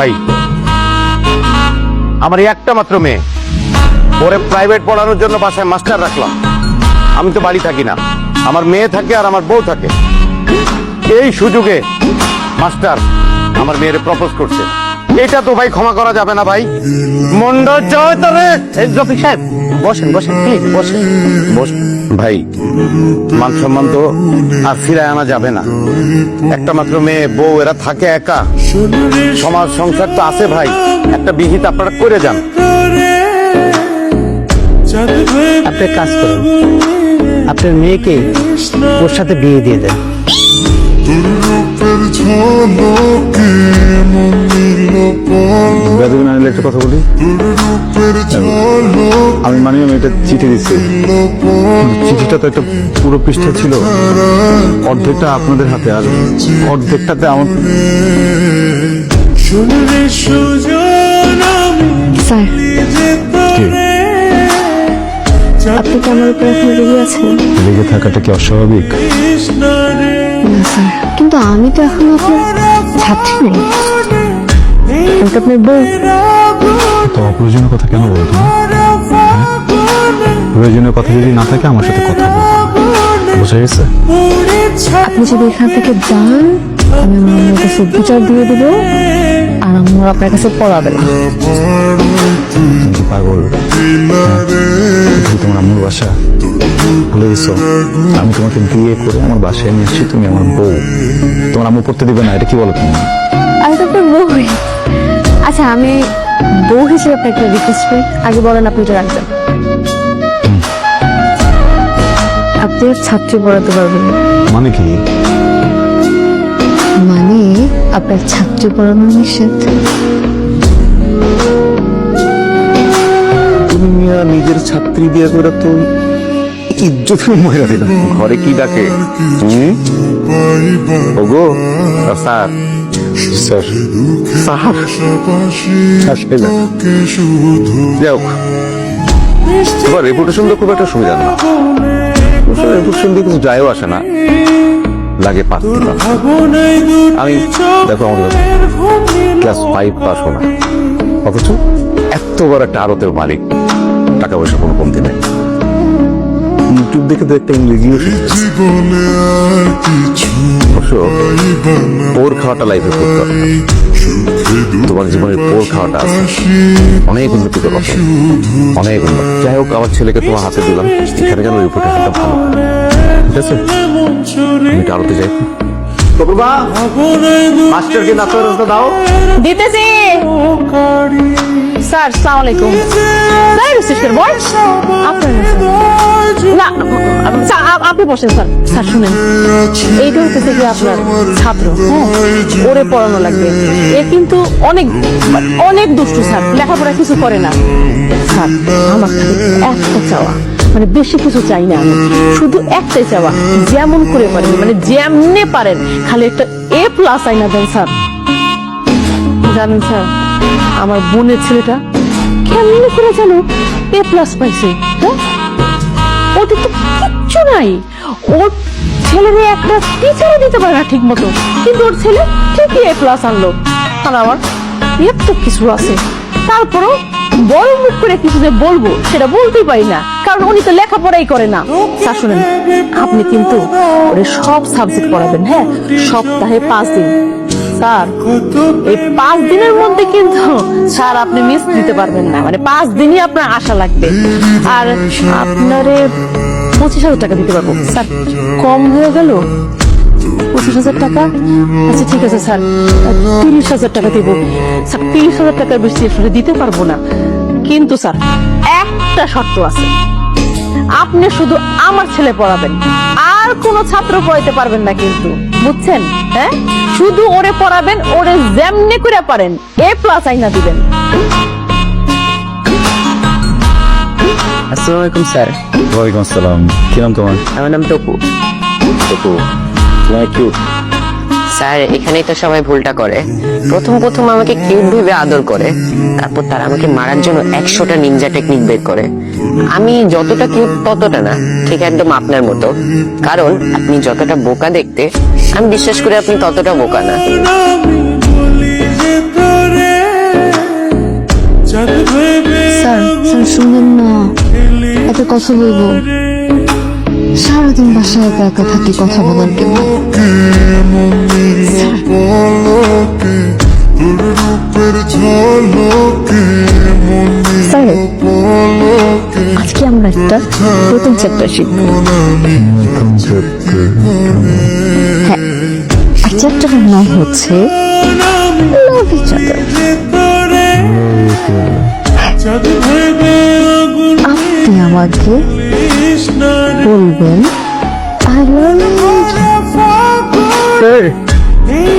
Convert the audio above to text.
ভাই। আমার একটা মাত্র মেয়ে। ওরে প্রাইভেট পড়ানোর জন্য বাসায় মাস্টার রাখলাম। আমি তো বাড়ি থাকি না। আমার মেয়ে থাকে আর আমার বউ থাকে। এই সুযোগে মাস্টার আমার মেয়েরে প্রপোজ করছে। এটা তো ভাই ক্ষমা করা যাবে না ভাই। মন্ডল জয় তরে রফিক সাহেব বসেন বসেন প্লিজ বসেন। বস ভাই মান সম্মান তো আর ফিরায় আনা যাবে না। একটা মাত্র মেয়ে, বউ, এরা থাকে একা। সমাজ, সংসার তো আছে ভাই। একটা বিহিত আপনারা করে যান। আপনি কাজ করুন। আপনার মেয়েকে ওর সাথে বিয়ে দিয়ে দেন। বেদবিন আনিলে একটা কথা বলি? আমি মানি আমি এটা চিঠি দিচ্ছি। চিঠিটা তো একটা পুরো পৃষ্ঠা ছিল। অর্ধেকটা আপনাদের হাতে আর অর্ধেকটাতে আমার স্যার আপনি কি আমার উপর এখন রেগে আছেন? লেগে থাকাটা কি অস্বাভাবিক? না স্যার। কিন্তু আমি তো এখন আপনার ছাত্রী নেই। তো আপনার বউ তো অপ্রয়োজনীয় কথা কেন বলো তুমি? প্রয়োজনীয় কথা যদি না থাকে আমার সাথে কথা বুঝা গেছে? আপনি যদি এখান থেকে যান আমি আমার কাছে বিচার দিয়ে দেবো আর আম্মু আপনার কাছে পড়াবে না। পাগল? তোমার আম্মুর বাসা? ভুলে গেছো? আমি তোমাকে বিয়ে করে আমার বাসায় নিয়ে এসেছি তুমি আমার বউ। তোমার আম্মু পড়তে দিবে না এটা কি বলো তুমি? আমি তো আপনার বউ আচ্ছা আমি বউ হিসেবে আপনাকে একটা রিকোয়েস্ট করি। আগে বলেন আপনি এটা রাখবেন। আপনি আর ছাত্রী পড়াতে পারবেন না। মানে কি? মানে আপনার ছাত্রী পড়ানো নিষেধ। তুমি মিয়া নিজের ছাত্রী বিয়ে করে তো ইজ্জত মহিলা দিলাম। ঘরে কি ডাকে? ওগো স্যার। স্যার। স্যার। আসলে। না। যাও। তোমার রেপুটেশন তো খুব একটা সুবিধা না। রেপুটেশন দিয়ে কিছু যায়ও আসে না। লাগে দুটি আমি দেখো আমাদের ক্লাস ফাইভ পাস হলাম অথচ এত বড় একটা আড়তের মালিক। টাকা পয়সা কোনো কমতি নেই। ইউটিউব দেখে তো একটা না পোর খাওয়াটা লাইফে তোমার জীবনের পোর খাওয়াটা আছে। অনেক উন্নতি করব অনেক উন্নতি। যাই হোক আমার ছেলেকে তোমার হাতে দিলাম। এখানে যেন রিপুটেশনটা ভালো। ঠিক আছে? আমি একটু যাই। মাস্টারকে নাচার রাস্তা দাও। দিতেছি। স্যার সালাম আলাইকুম। স্যার বল আপনার না, আপনি বসেন স্যার। স্যার শুনেন। এইটা হচ্ছে কি আপনার ছাত্র হ্যাঁ? ওরে পড়ানো লাগবে। এ কিন্তু অনেক অনেক দুষ্টু স্যার। লেখাপড়া কিছু করে না। স্যার আমার একটা চাওয়া। মানে বেশি কিছু চাই না আমি। শুধু একটাই চাওয়া যেমন করে পারেন মানে যেমনে পারেন খালি একটা এ প্লাস আইনা দেন স্যার। জানেন স্যার? আমার বোনের ছেলেটা কেমনি করে জানো এ প্লাস পাইছে হ্যাঁ? ওদের তো কিচ্ছু নাই। ওর ছেলেরে একটা টিচারও দিতে পারে না ঠিক মতো কিন্তু ওর ছেলে ঠিকই এ প্লাস আনলো। আর আমার এত কিছু আছে। তারপরও বড় মুখ করে কিছু যে বলব, সেটা বলতেই পারি না। কারণ উনি তো লেখাপড়াই করে না। স্যার শুনেন, আপনি কিন্তু ওরে সব সাবজেক্ট পড়াবেন হ্যাঁ? সপ্তাহে পাঁচ দিন। স্যার। এই পাঁচ দিনের মধ্যে কিন্তু, স্যার, আপনি মিস দিতে পারবেন না। মানে পাঁচ দিনই আপনার আশা লাগবে। আর আপনারে পঁচিশ হাজার টাকা দিতে পারব। স্যার, কম হয়ে গেল? পঁচিশ হাজার টাকা? আচ্ছা ঠিক আছে, স্যার। তিরিশ হাজার টাকা দেবো। স্যার, তিরিশ হাজার টাকার বেশি আসলে দিতে পারব না। কিন্তু, স্যার, একটা শর্ত আছে। আপনি শুধু আমার ছেলে পড়াবেন। আর কোনো ছাত্র পড়াইতে পারবেন না কিন্তু। বুঝছেন? হ্যাঁ? শুধু ওরে পড়াবেন ওরে যেমনি করে পারেন এ প্লাস আইনা দিবেন। আসসালামু আলাইকুম স্যার। ওয়ালাইকুম আসসালাম। কি নাম তোমার? আমার নাম টপু। টপু। তোমার কিউট স্যার, এখানেই তো সবাই ভুলটা করে। প্রথম প্রথম আমাকে কিউট ভেবে আদর করে। তারপর তারা আমাকে মারার জন্য একশোটা নিনজা টেকনিক বের করে। আমি যতটা কিউট ততটা না, ঠিক একদম আপনার মতো। কারণ আপনি যতটা বোকা দেখতে, আমি বিশ্বাস করি আপনি ততটা বোকা না। শুনেন না। একটা কথা বলব। সারাদিন বাসায় একা একা থাকি কথা বলার আজকে আমরা একটা নতুন চ্যাপ্টার শিখব। হ্যাঁ আর চ্যাপ্টারের নাম হচ্ছে লাভ ইচ আদার আপনি আমাকে বলবেন। আই লাভ এই